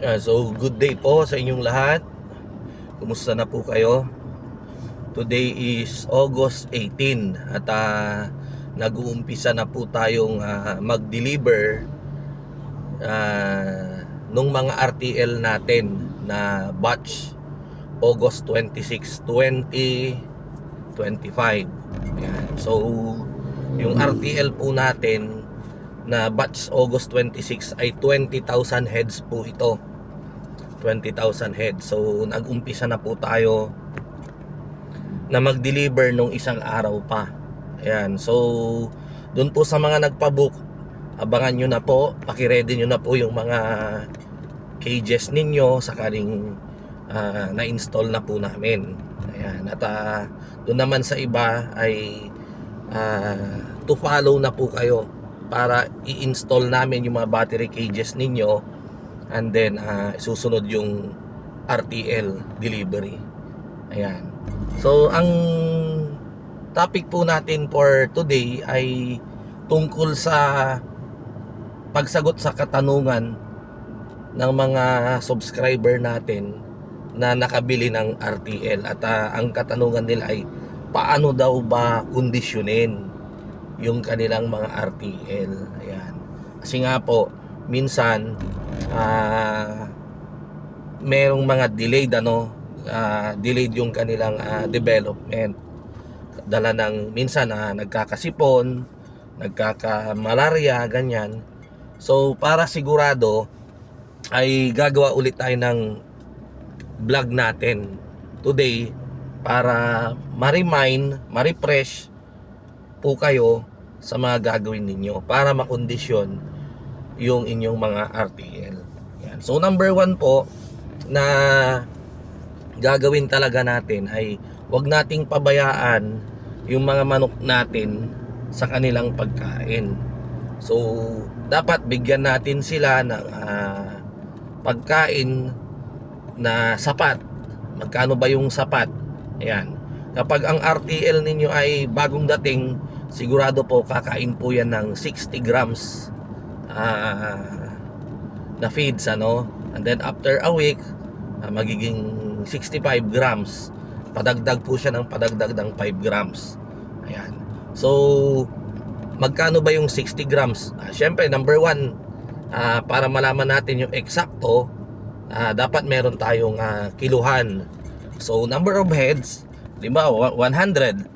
Yeah, so good day po sa inyong lahat. Kumusta na po kayo? Today is August 18 at ah, nag-uumpisa na po tayong ah, mag-deliver ah, nung mga RTL natin na batch August 26, 2025. Ayan. So yung RTL po natin na batch August 26 ay 20,000 heads po ito. 20,000 heads. So nag-umpisa na po tayo na mag-deliver nung isang araw pa. Ayan. So doon po sa mga nagpa-book, abangan nyo na po, paki-ready nyo na po yung mga cages ninyo sakaling ah, na-install na po namin. Ayan. At ah, doon naman sa iba ay ah, to follow na po kayo para i-install namin yung mga battery cages ninyo and then ah, susunod yung RTL delivery. Ayan. So ang topic po natin for today ay tungkol sa pagsagot sa katanungan ng mga subscriber natin na nakabili ng RTL at ah, ang katanungan nila ay paano daw ba kondisyonin yung kanilang mga RTL ayan kasi nga po minsan ah merong mga delayed ano ah, delayed yung kanilang ah, development. Dala ng minsan na nagkakasipon nagkakamalarya ganyan. So para sigurado ay gagawa ulit tayo ng vlog natin today para ma-remind, ma-refresh po kayo sa mga gagawin ninyo para makondisyon yung inyong mga RTL. Yan. So number one po na gagawin talaga natin ay wag nating pabayaan yung mga manok natin sa kanilang pagkain. So dapat bigyan natin sila ng ah, pagkain na sapat. Magkano ba yung sapat? Ayan. Kapag ang RTL ninyo ay bagong dating, sigurado po kakain po yan ng 60 grams ah, na feeds ano. And then after a week, ah, magiging 65 grams. Padagdag po siya ng padagdag ng 5 grams. Ayan. So, magkano ba yung 60 grams? Ah, Siyempre, number one, ah, para malaman natin yung eksakto, ah, dapat meron tayong ah, kiluhan. So, number of heads, di ba, wa- 100.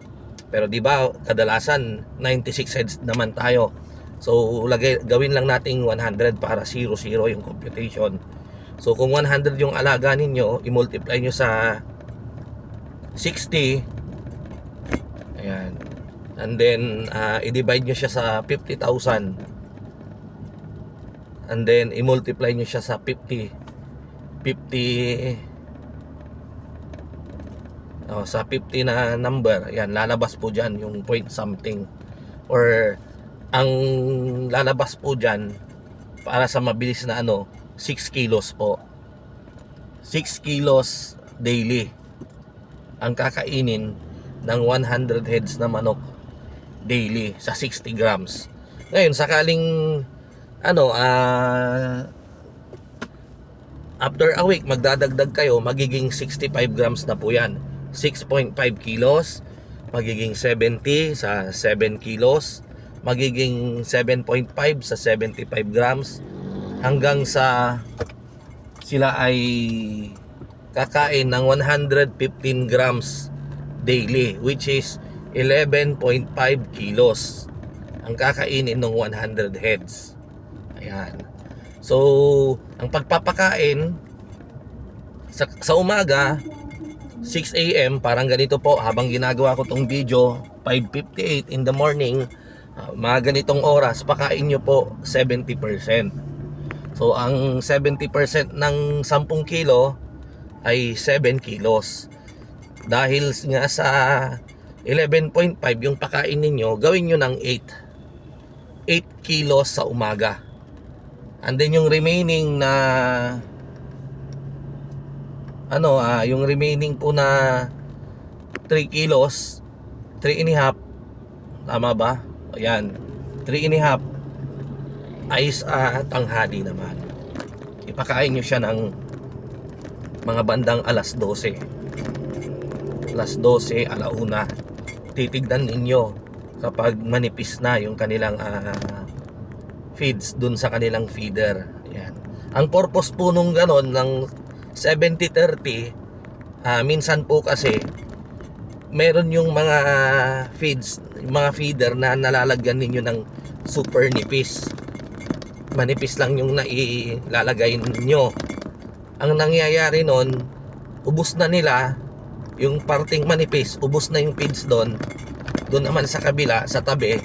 Pero di ba, kadalasan 96 heads naman tayo. So, lagay, gawin lang nating 100 para 0-0 yung computation. So, kung 100 yung alaga ninyo, i-multiply nyo sa 60. Ayan. And then, ah, i-divide nyo siya sa 50,000. And then, i-multiply nyo siya sa 50. 50 oh, sa 50 na number, yan, lalabas po dyan yung point something. Or, ang lalabas po dyan, para sa mabilis na ano, 6 kilos po. 6 kilos daily ang kakainin ng 100 heads na manok daily sa 60 grams. Ngayon, sakaling ano, ah after a week, magdadagdag kayo, magiging 65 grams na po yan. 6.5 kilos, magiging 70 sa 7 kilos, magiging 7.5 sa 75 grams, hanggang sa sila ay kakain ng 115 grams daily, which is 11.5 kilos ang kakainin ng 100 heads. Ayan. So, ang pagpapakain sa, sa umaga 6 a.m. parang ganito po habang ginagawa ko tong video 5.58 in the morning ah, mga ganitong oras pakain nyo po 70% so ang 70% ng 10 kilo ay 7 kilos. Dahil nga sa 11.5 yung pakain ninyo gawin nyo ng 8 8 kilos sa umaga. And then yung remaining na ano ah yung remaining po na 3 kilos 3 and a half tama ba? Ayan. 3 and a half. Ay sa tanghali naman. Ipakain nyo siya ng mga bandang alas 12 alas 12, alauna. Titignan ninyo kapag manipis na yung kanilang ah, feeds dun sa kanilang feeder. Yan. ang purpose po nung ganon ng 70-30 ah, minsan po kasi meron yung mga feeds yung mga feeder na nalalagyan ninyo ng super nipis. Manipis lang yung nailalagay ninyo ang nangyayari nun ubus na nila yung parting manipis ubus na yung feeds doon. Doon naman sa kabila sa tabi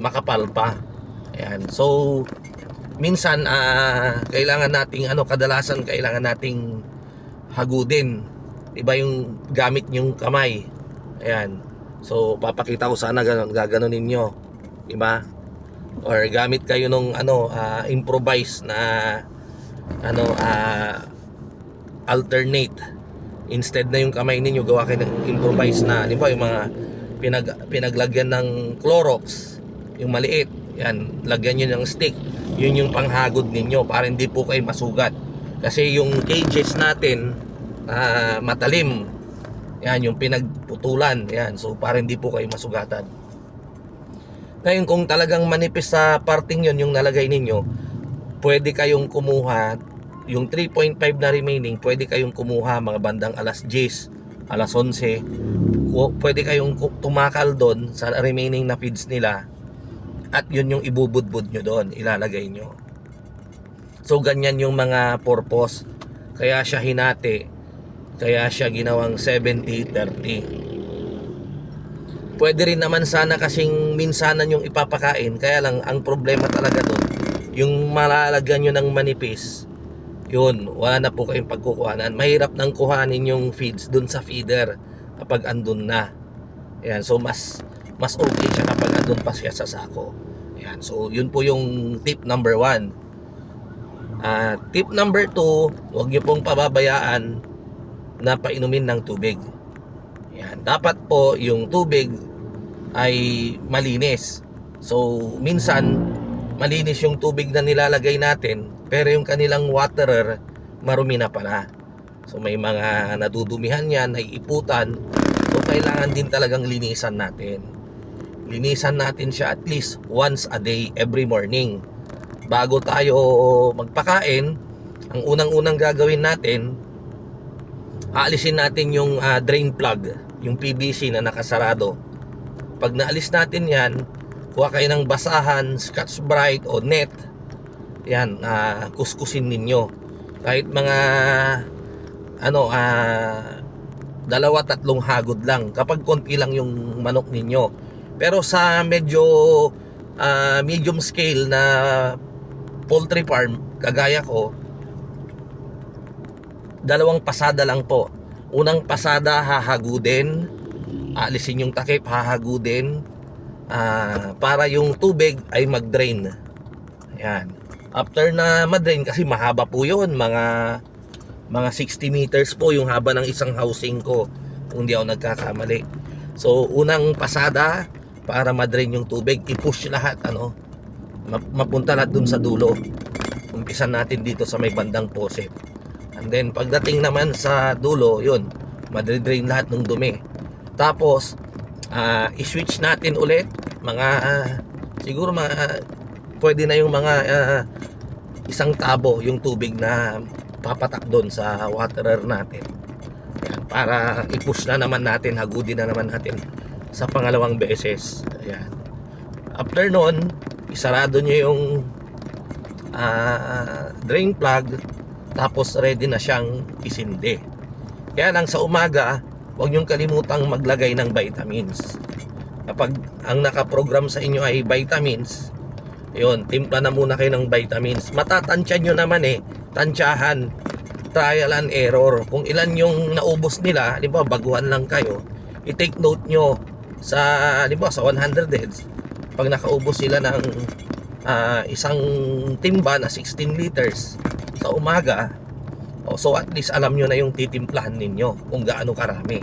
makapal pa. Ayan. So minsan ah, kailangan nating ano kadalasan kailangan nating hagudin iba yung gamit yung kamay. Ayan. So papakita ko sana ganun gaganon ninyo. Diba? Or gamit kayo nung ano ah, improvise na ano ah, alternate. Instead na yung kamay ninyo gawa kayo ng improvise na. Di ba yung mga pinag, pinaglagyan ng Clorox. Yung maliit. Yan lagyan nyo ng stick. Yun yung panghagod ninyo para hindi po kayo masugat. Kasi yung cages natin ah, matalim. Yan yung pinagputulan. Yan so para hindi po kayo masugatan. Ngayon kung talagang manipis sa parting yun yung nalagay ninyo pwede kayong kumuha. Yung 3.5 na remaining pwede kayong kumuha mga bandang alas 10 alas 11 Ku- pwede kayong tumakal doon sa remaining na feeds nila. At yun yung ibubudbud nyo doon ilalagay nyo. So ganyan yung mga purpose. Kaya siya hinati kaya siya ginawang 70-30 pwede rin naman sana kasing minsanan yung ipapakain kaya lang ang problema talaga doon yung malalagyan nyo ng manipis yun, wala na po kayong pagkukuhanan. Mahirap nang kuhanin yung feeds dun sa feeder kapag andun na. Ayan, so mas mas okay siya kapag andun pa siya sa sako. Ayan, so yun po yung tip number one. Ah, tip number two, huwag niyo pong pababayaan na painumin ng tubig. Ayan, dapat po yung tubig ay malinis. So, minsan, malinis yung tubig na nilalagay natin pero yung kanilang waterer marumi na pala. So may mga nadudumihan yan naiiputan. So kailangan din talagang linisan natin. Linisan natin siya at least once a day every morning. Bago tayo magpakain ang unang-unang gagawin natin aalisin natin yung ah, drain plug yung PVC na nakasarado. Pag naalis natin yan kuha kayo ng basahan, scotch brite o net. Yan, ah, kuskusin ninyo. Kahit mga ano ah dalawa tatlong hagod lang kapag konti lang yung manok ninyo. Pero sa medyo ah, medium scale na poultry farm kagaya ko dalawang pasada lang po unang pasada hahagudin alisin yung takip hahagudin ah, para yung tubig ay mag-drain. Ayan. After na ma-drain kasi mahaba po 'yon, mga mga 60 meters po yung haba ng isang housing ko kung di ako nagkakamali. So unang pasada para ma-drain yung tubig, i-push lahat ano map- mapunta lahat dun sa dulo. Umpisan natin dito sa may bandang poset. And then pagdating naman sa dulo, yun, madre-drain lahat ng dumi. Tapos ah, i-switch natin ulit mga ah, siguro mga pwede na yung mga ah, isang tabo yung tubig na papatak doon sa waterer natin Ayan, para i-push na naman natin hagudin na naman natin sa pangalawang beses Ayan. after nun isarado nyo yung ah, drain plug tapos ready na siyang isindi. Kaya lang sa umaga huwag niyong kalimutang maglagay ng vitamins. Kapag ang nakaprogram sa inyo ay vitamins yun, timpla na muna kayo ng vitamins. Matatansya nyo naman eh tansyahan trial and error. Kung ilan yung naubos nila di ba baguhan lang kayo i-take note nyo sa di ba sa 100 heads pag nakaubos sila ng ah, isang timba na 16 liters sa umaga o, so at least alam nyo na yung titimplahan ninyo kung gaano karami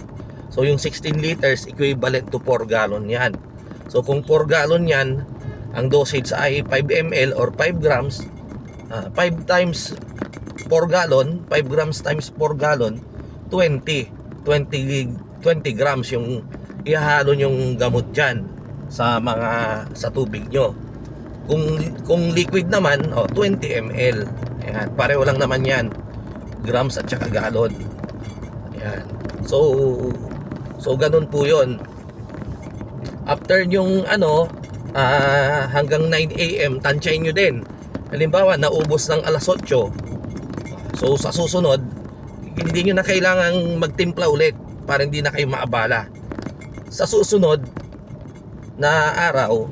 so yung 16 liters equivalent to 4 gallon yan so kung 4 gallon yan ang dosage ay 5 ml or 5 grams Ah, 5 times 4 gallon, 5 grams times 4 gallon, 20. 20, 20 grams yung ihalo yung gamot dyan sa mga sa tubig nyo. Kung kung liquid naman, oh, 20 ml. Ayan, pareho lang naman yan. Grams at saka gallon. Ayan. So so ganun po 'yon. After yung ano, ah, hanggang 9 AM, tansyahin nyo din. Halimbawa, naubos ng alas 8. So sa susunod, hindi nyo na kailangang magtimpla ulit para hindi na kayo maabala. Sa susunod na araw,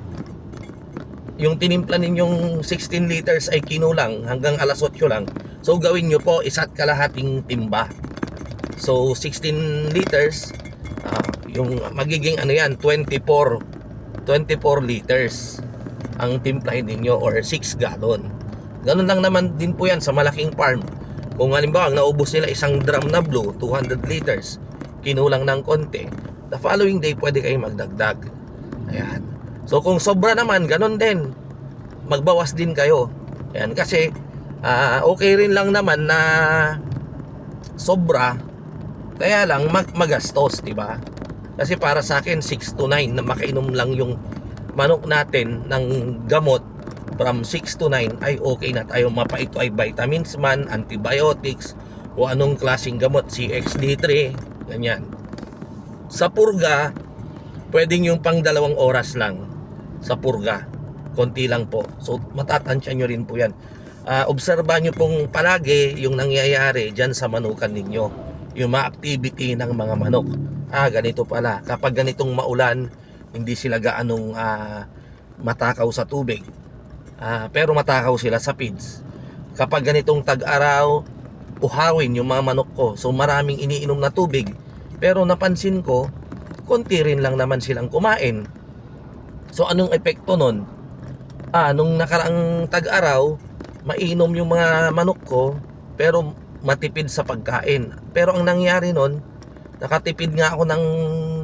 yung tinimpla ninyong 16 liters ay kinulang hanggang alas 8 lang. So gawin nyo po isa't kalahating timba. So 16 liters, ah, yung magiging ano yan, 24 24 liters ang timplahin ninyo or 6 gallon. Ganun lang naman din po yan sa malaking farm. Kung halimbawa naubos nila isang drum na blue, 200 liters, kinulang ng konti, the following day pwede kayong magdagdag. Ayan. So kung sobra naman, ganun din. Magbawas din kayo. Ayan, kasi ah, okay rin lang naman na sobra, kaya lang mag magastos, di ba? Kasi para sa akin 6 to 9 na makainom lang yung manok natin ng gamot from 6 to 9 ay okay na tayo mapa ito ay vitamins man, antibiotics o anong klaseng gamot, CXD3, ganyan. Sa purga, pwedeng yung pang dalawang oras lang sa purga. Konti lang po. So matatansya nyo rin po yan. Ah, obserbahan nyo pong palagi yung nangyayari dyan sa manukan ninyo. Yung mga activity ng mga manok. Ah, ganito pala. Kapag ganitong maulan, hindi sila gaanong ah, matakaw sa tubig. Ah, pero matakaw sila sa feeds. Kapag ganitong tag-araw, uhawin yung mga manok ko. So maraming iniinom na tubig. Pero napansin ko, konti rin lang naman silang kumain. So anong epekto nun? Ah, nung nakaraang tag-araw, mainom yung mga manok ko, pero matipid sa pagkain. Pero ang nangyari nun, nakatipid nga ako ng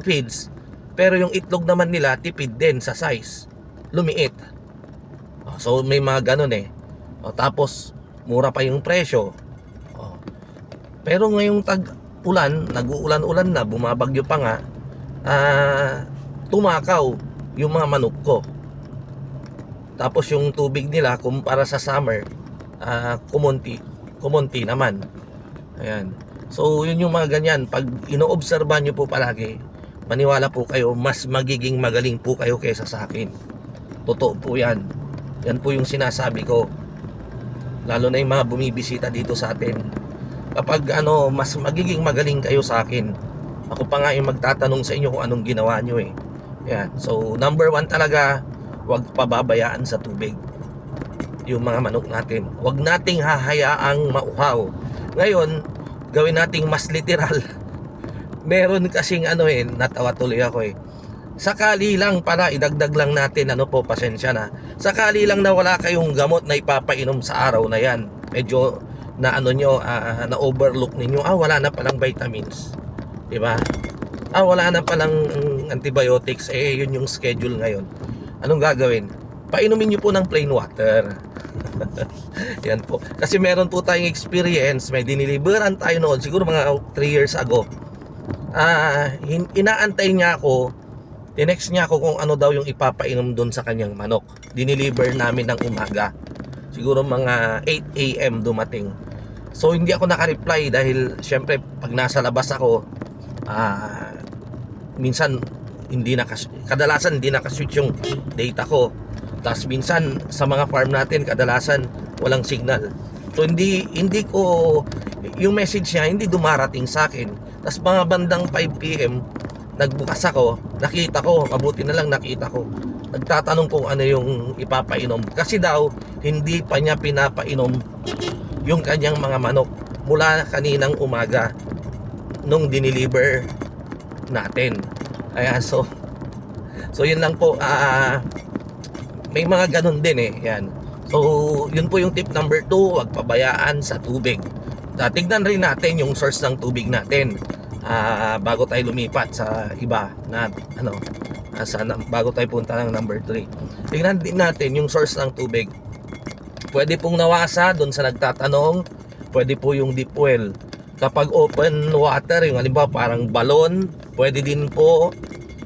feeds, pero yung itlog naman nila, tipid din sa size. Lumiit. Oh, So may mga ganun eh. O, tapos, mura pa yung presyo. O. Pero ngayong tag-ulan, nag-uulan-ulan na, bumabagyo pa nga, ah, tumakaw yung mga manok ko. Tapos yung tubig nila kumpara sa summer, ah, kumunti, kumunti naman. Ayan. So yun yung mga ganyan. Pag inoobserbahan nyo po palagi, maniwala po kayo, mas magiging magaling po kayo kaysa sa akin. Totoo po yan. Yan po yung sinasabi ko. Lalo na yung mga bumibisita dito sa atin. Kapag ano, mas magiging magaling kayo sa akin. Ako pa nga yung magtatanong sa inyo kung anong ginawa nyo eh. Yan. So, number one talaga, huwag pababayaan sa tubig yung mga manok natin. Huwag nating hahayaang mauhaw. Ngayon, gawin nating mas literal. Meron kasing ano eh, natawa tuloy ako eh. Sakali lang para idagdag lang natin, ano po, pasensya na. Sakali lang na wala kayong gamot na ipapainom sa araw na yan. Medyo na ano nyo, ah, na overlook ninyo, ah wala na palang vitamins. 'Di ba? Ah wala na palang antibiotics, eh yun yung schedule ngayon. Anong gagawin? Painumin nyo po ng plain water. Yan po. Kasi meron po tayong experience, may diniliberan tayo noon, siguro mga 3 years ago. Ah, hin- inaantay niya ako, tinext niya ako kung ano daw yung ipapainom doon sa kanyang manok. Diniliver namin ng umaga. Siguro mga 8 a.m. dumating. So hindi ako naka-reply dahil syempre pag nasa labas ako, ah, minsan hindi nakas kadalasan hindi nakaswitch yung data ko. Tapos minsan sa mga farm natin kadalasan walang signal. So hindi hindi ko yung message niya hindi dumarating sa akin. Tapos mga bandang 5 PM nagbukas ako, nakita ko, mabuti na lang nakita ko. Nagtatanong kung ano yung ipapainom. Kasi daw, hindi pa niya pinapainom yung kanyang mga manok mula kaninang umaga nung diniliver natin. Kaya so, so yun lang po, ah, may mga ganun din eh, yan. So, yun po yung tip number 2, huwag pabayaan sa tubig. Uh, tignan rin natin yung source ng tubig natin ah, bago tayo lumipat sa iba na ano, ah, sa, bago tayo punta ng number 3. Tignan din natin yung source ng tubig. pwede pong nawasa doon sa nagtatanong, pwede po yung deep well. Kapag open water, yung halimbawa parang balon, pwede din po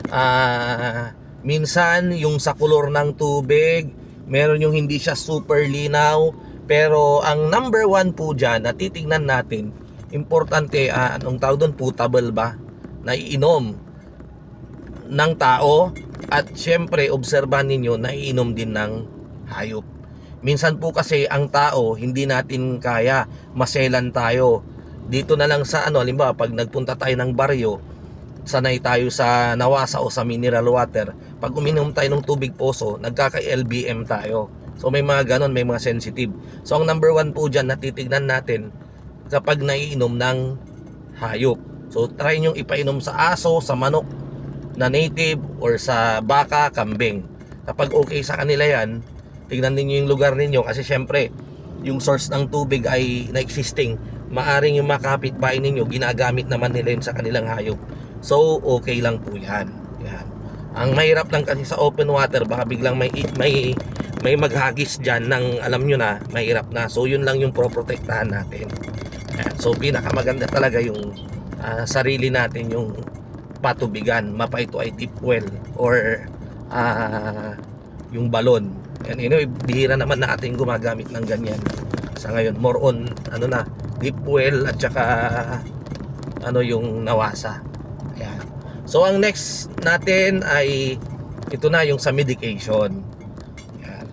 ah minsan yung sa kulor ng tubig, meron yung hindi siya super linaw, pero ang number one po dyan na titignan natin, importante, ah, anong tawag doon, potable ba? Naiinom ng tao at syempre obserbahan ninyo naiinom din ng hayop. Minsan po kasi ang tao hindi natin kaya maselan tayo. Dito na lang sa ano, halimbawa pag nagpunta tayo ng baryo, sanay tayo sa nawasa o sa mineral water. Pag uminom tayo ng tubig poso, nagkaka-LBM tayo. So may mga ganon, may mga sensitive. So ang number one po dyan na titignan natin kapag naiinom ng hayop. So try nyo ipainom sa aso, sa manok na native or sa baka, kambing. Kapag okay sa kanila yan, tignan ninyo yung lugar ninyo kasi syempre yung source ng tubig ay na existing. Maaring yung makapit bahay ninyo, ginagamit naman nila yun sa kanilang hayop. So okay lang po yan. yan. Ang mahirap lang kasi sa open water, baka biglang may may may maghagis diyan ng alam nyo na, mahirap na. So yun lang yung proprotektahan natin. Yan. So pinakamaganda talaga yung ah, sarili natin yung patubigan, mapa ito ay deep well or ah, yung balon. Yan, anyway, bihira naman natin gumagamit ng ganyan. Sa ngayon, more on ano na, deep well at saka ano yung nawasa. So ang next natin ay ito na yung sa medication. Ayan.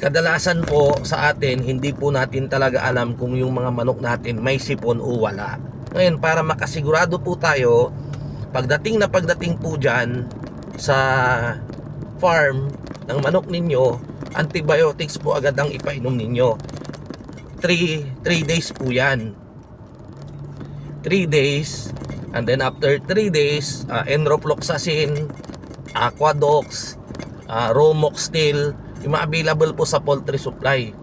Kadalasan po sa atin, hindi po natin talaga alam kung yung mga manok natin may sipon o wala. Ngayon, para makasigurado po tayo, pagdating na pagdating po dyan sa farm ng manok ninyo, antibiotics po agad ang ipainom ninyo. 3 3 days po yan. 3 days and then after 3 days, uh, enrofloxacin, aquadox, uh, romoxtil, yung available po sa poultry supply.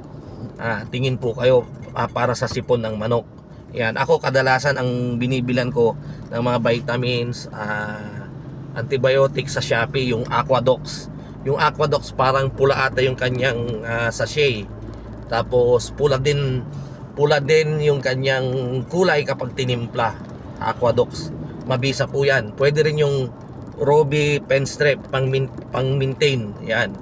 Ah, tingin po kayo ah, para sa sipon ng manok. Yan, ako kadalasan ang binibilan ko ng mga vitamins, ah, antibiotics sa Shopee, yung Aquadox. Yung Aquadox parang pula ata yung kanyang ah, sachet. Tapos pula din pula din yung kanyang kulay kapag tinimpla. Aquadox. Mabisa po 'yan. Pwede rin yung Robi pen strip pang pang maintain. Yan.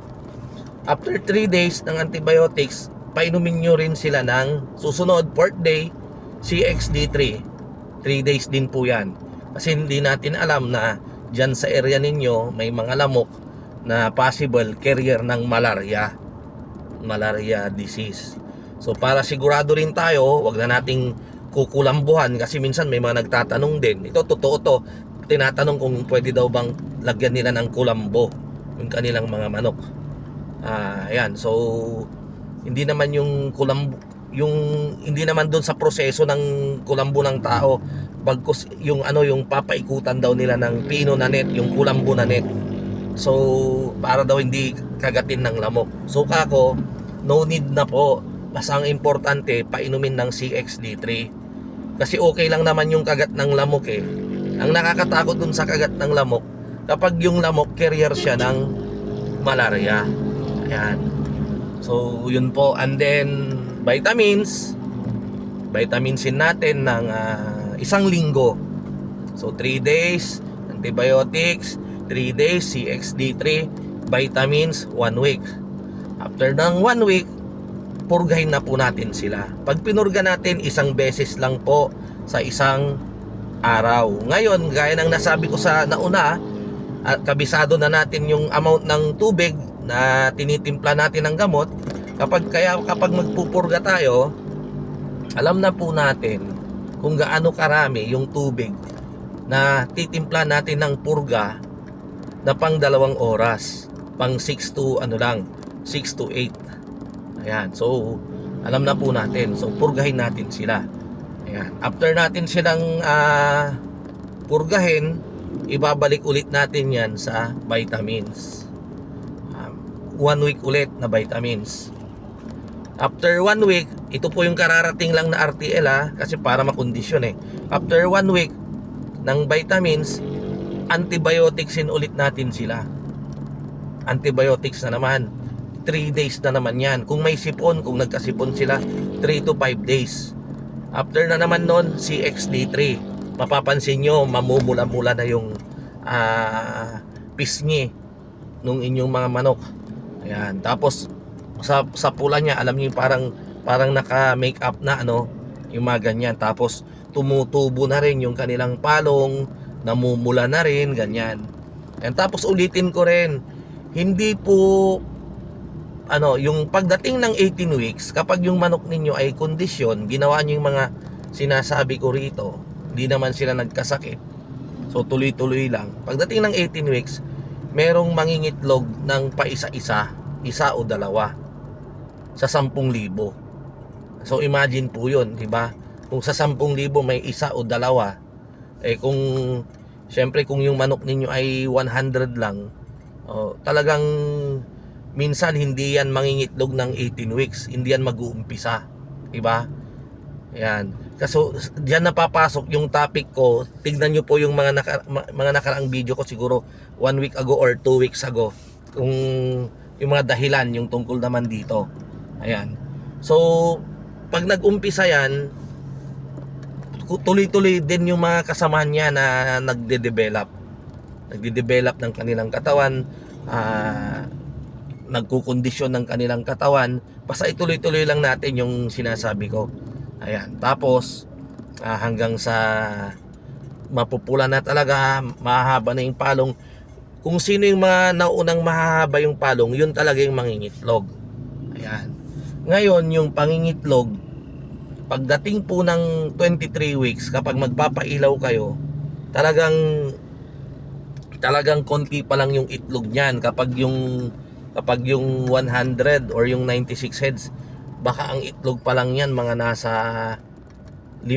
After 3 days ng antibiotics, painumin nyo rin sila ng susunod, fourth day, CXD3. 3 days din po yan. Kasi hindi natin alam na dyan sa area ninyo may mga lamok na possible carrier ng malaria. Malaria disease. So para sigurado rin tayo, wag na nating kukulambuhan kasi minsan may mga nagtatanong din. Ito totoo to. Tinatanong kung pwede daw bang lagyan nila ng kulambo yung kanilang mga manok. Ah, ayan. So hindi naman yung kulambo yung hindi naman doon sa proseso ng kulambo ng tao bagkus yung ano yung papaikutan daw nila ng pino na net yung kulambo na net so para daw hindi kagatin ng lamok so kako no need na po basta ang importante painumin ng CXD3 kasi okay lang naman yung kagat ng lamok eh ang nakakatakot dun sa kagat ng lamok kapag yung lamok carrier siya ng malaria ayan So, yun po. And then, vitamins. Vitaminsin natin ng ah, isang linggo. So, 3 days, antibiotics, 3 days, CXD3, vitamins, 1 week. After ng 1 week, purgahin na po natin sila. Pag pinurga natin, isang beses lang po sa isang araw. Ngayon, gaya ng nasabi ko sa nauna, at kabisado na natin yung amount ng tubig na tinitimpla natin ng gamot kapag kaya kapag magpupurga tayo alam na po natin kung gaano karami yung tubig na titimpla natin ng purga na pang dalawang oras pang 6 to ano lang 6 to 8 ayan. So alam na po natin. So purgahin natin sila. Ayan. After natin silang ah, purgahin ibabalik ulit natin yan sa vitamins. Um, one week ulit na vitamins. After one week ito po yung kararating lang na RTL ha kasi para makondisyon eh. After one week ng vitamins antibioticsin ulit natin sila. Antibiotics na naman 3 days na naman yan. Kung may sipon, kung nagkasipon sila, 3 to 5 days. After na naman nun, CXD3. Mapapansin nyo, mamumula-mula na yung ah, pisngi nung inyong mga manok. Ayan. Tapos, sa, sa pula niya, alam niyo parang, parang naka-make up na ano, yung mga ganyan. Tapos, tumutubo na rin yung kanilang palong, namumula na rin, ganyan. And tapos ulitin ko rin, hindi po ano, yung pagdating ng 18 weeks, kapag yung manok ninyo ay kondisyon, ginawa nyo yung mga sinasabi ko rito, hindi naman sila nagkasakit. So tuloy-tuloy lang. Pagdating ng 18 weeks, merong mangingitlog ng paisa-isa, isa o dalawa sa 10,000. So imagine po 'yun, 'di ba? Kung sa 10,000 may isa o dalawa, eh kung syempre kung yung manok ninyo ay 100 lang, oh, talagang minsan hindi yan mangingitlog ng 18 weeks, hindi yan mag-uumpisa, 'di ba? Yan. Kaso diyan napapasok yung topic ko. Tignan niyo po yung mga naka, mga nakaraang video ko siguro one week ago or two weeks ago kung yung mga dahilan yung tungkol naman dito. Ayan. So, pag nag-umpisa yan, tuloy-tuloy din yung mga kasamahan niya na nagde-develop. Nagde-develop ng kanilang katawan, ah, nagkukondisyon ng kanilang katawan. Basta ituloy-tuloy lang natin yung sinasabi ko. Ayan. Tapos, ah, hanggang sa mapupula na talaga, mahaba na yung palong. Kung sino yung mga naunang mahaba yung palong, yun talaga yung mangingitlog. Ayan. Ngayon, yung pangingitlog, pagdating po ng 23 weeks, kapag magpapailaw kayo, talagang talagang konti pa lang yung itlog niyan kapag yung kapag yung 100 or yung 96 heads baka ang itlog pa lang yan mga nasa 5,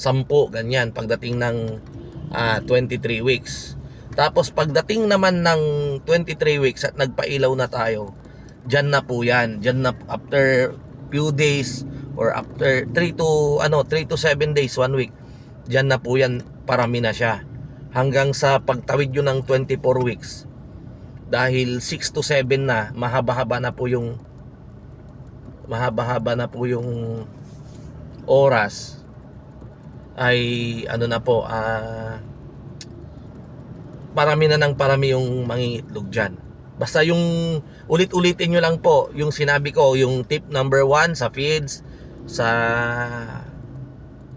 10 ganyan pagdating ng ah, 23 weeks. Tapos pagdating naman ng 23 weeks at nagpailaw na tayo dyan na po yan. Dyan na after few days or after 3 to ano 3 to 7 days 1 week dyan na po yan parami na siya. Hanggang sa pagtawid yun ng 24 weeks dahil 6 to 7 na mahaba-haba na po yung mahaba-haba na po yung oras ay ano na po ah parami na ng parami yung mangingitlog dyan. Basta yung ulit-ulitin nyo lang po yung sinabi ko yung tip number 1 sa feeds sa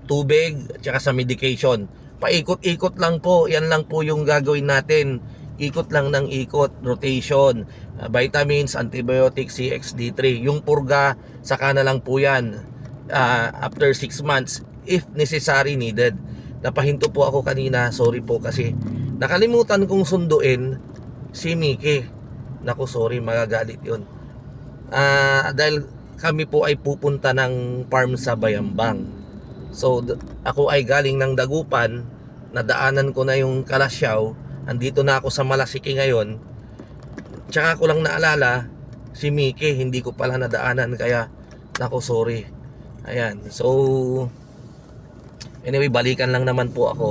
tubig at saka sa medication. Paikot-ikot lang po yan lang po yung gagawin natin ikot lang ng ikot rotation. Uh, vitamins antibiotics CXD3 yung purga saka na lang po yan uh, after 6 months if necessary needed. Napahinto po ako kanina sorry po kasi. Nakalimutan kong sunduin si Mickey. Naku sorry magagalit yun. Ah, dahil kami po ay pupunta ng farm sa Bayambang. So ako ay galing ng Dagupan nadaanan ko na yung Kalasyaw andito na ako sa Malasiki ngayon. Tsaka ko lang naalala si Mickey hindi ko pala nadaanan kaya nako sorry. Ayan so anyway balikan lang naman po ako.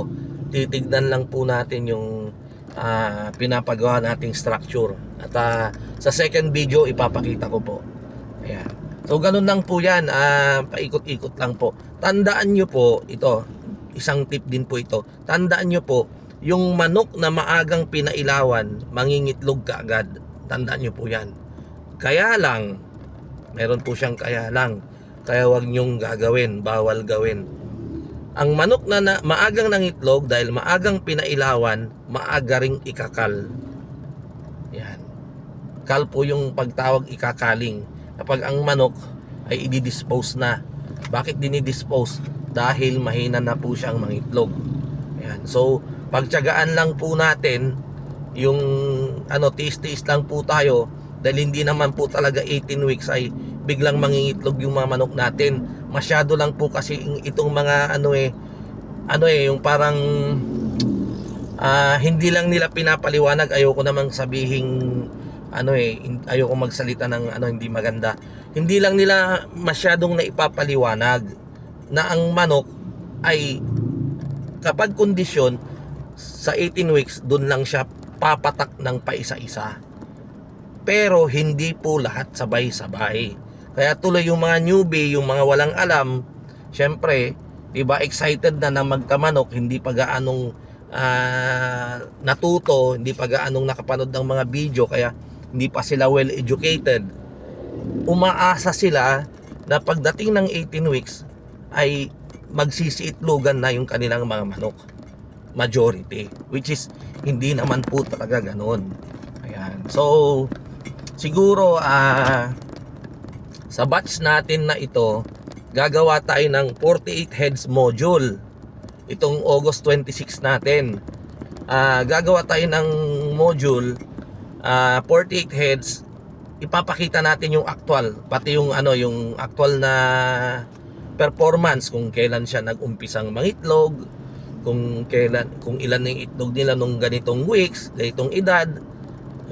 Titignan lang po natin yung ah, pinapagawa nating structure. At ah, sa second video ipapakita ko po. Ayan. So ganun lang po yan. Ah, paikot-ikot lang po. Tandaan nyo po ito isang tip din po ito. Tandaan nyo po yung manok na maagang pinailawan mangingitlog kaagad tandaan nyo po yan. Kaya lang meron po siyang kaya lang. Kaya wag nyong gagawin bawal gawin. Ang manok na, na maagang nangitlog dahil maagang pinailawan maaga ring ikakal. Yan. Kal po yung pagtawag ikakaling. Kapag ang manok ay i-dispose na. Bakit dinidispose? Dahil mahina na po siyang mangitlog. Ayan. So, pagtiyagaan lang po natin yung ano, tiis-tiis lang po tayo dahil hindi naman po talaga 18 weeks ay biglang mangingitlog yung mga manok natin. Masyado lang po kasi itong mga ano eh ano eh yung parang ah, hindi lang nila pinapaliwanag ayoko namang sabihing ano eh ayoko magsalita ng ano hindi maganda. Hindi lang nila masyadong naipapaliwanag na ang manok ay kapag kondisyon sa 18 weeks doon lang siya papatak ng paisa-isa Pero hindi po lahat sabay-sabay. Kaya tuloy yung mga newbie, yung mga walang alam, syempre, 'di ba excited na na magkamanok, hindi pa gaanong ah, natuto, hindi pa gaanong nakapanood ng mga video kaya hindi pa sila well educated. Umaasa sila na pagdating ng 18 weeks ay magsisiitlogan na yung kanilang mga manok. Majority. Which is, hindi naman po talaga ganun. Ayan. So, siguro, ah, sa batch natin na ito, gagawa tayo ng 48 heads module. Itong August 26 natin. Ah, gagawa tayo ng module, ah, 48 heads, ipapakita natin yung actual, pati yung ano, yung actual na performance kung kailan siya nag-umpisang mangitlog, kung kailan kung ilan yung itlog nila nung ganitong weeks, ganitong edad,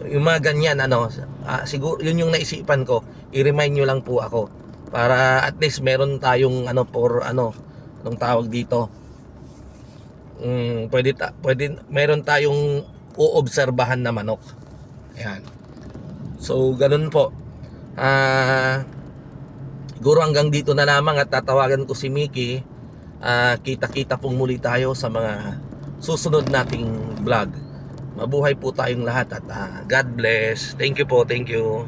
yung mga ganyan ano, ah, siguro yun yung naisipan ko. I-remind nyo lang po ako para at least meron tayong ano for ano, anong tawag dito. Mm, pwede ta, pwede meron tayong uobserbahan na manok. Ayan. So, ganun po. Ah, siguro hanggang dito na lamang at tatawagan ko si Mickey. Ah, kita-kita pong muli tayo sa mga susunod nating vlog. Mabuhay po tayong lahat at ah, God bless. Thank you po, thank you.